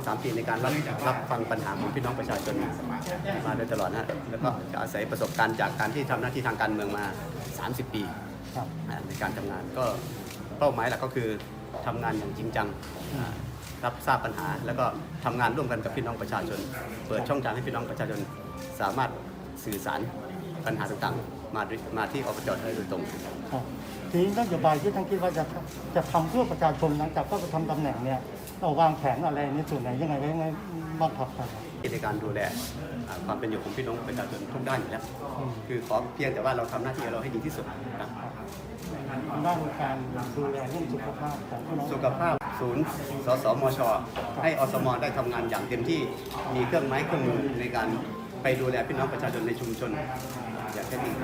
สองสามปีในการรับรับฟังปัญหาของพี่น้องประชาชนมาโดยตลอดนะแล้วก็จะอาศัยประสบการณ์จากการที่ทำหน้าที่ทางการเมืองมา 30 ปีครับอ่าในการทำงานก็เป้าหมายหลักก็คือทำงานอย่างจริงจังอ่ารับทราบปัญหา แล้วก็ทำงานร่วมกันกับพี่น้องประชาชน เปิดช่องทางให้พี่น้องประชาชนสามารถสื่อสารปัญหาต่างๆ มาด้วยมาที่อบจได้โดยตรงครับทีนี้นโยบายที่ท่านคิดว่าจะจะทำเพื่อประชาชนหลังจากเข้าไปทำตำแหน่งเนี่ย เราวางแผนอะไรในส่วนไหนยังไงไว้ยังไงบ้างครับท่านในการดูแลอ่าความเป็นอยู่ของพี่น้องประชาชนทุกด้านอยู่แล้วอืมคือขอเพียงแต่ว่าเราทำหน้าที่ของเราให้ดีที่สุดครับด้านการดูแลเรื่องสุขภาพของพี่น้องสุขภาพศูนย์สสมช ให้อสมได้ทำงานอย่างเต็มที่มีเครื่องไม้เครื่องมือในการไปดูแลพี่น้องประชาชนในชุมชนอย่างแท้จริง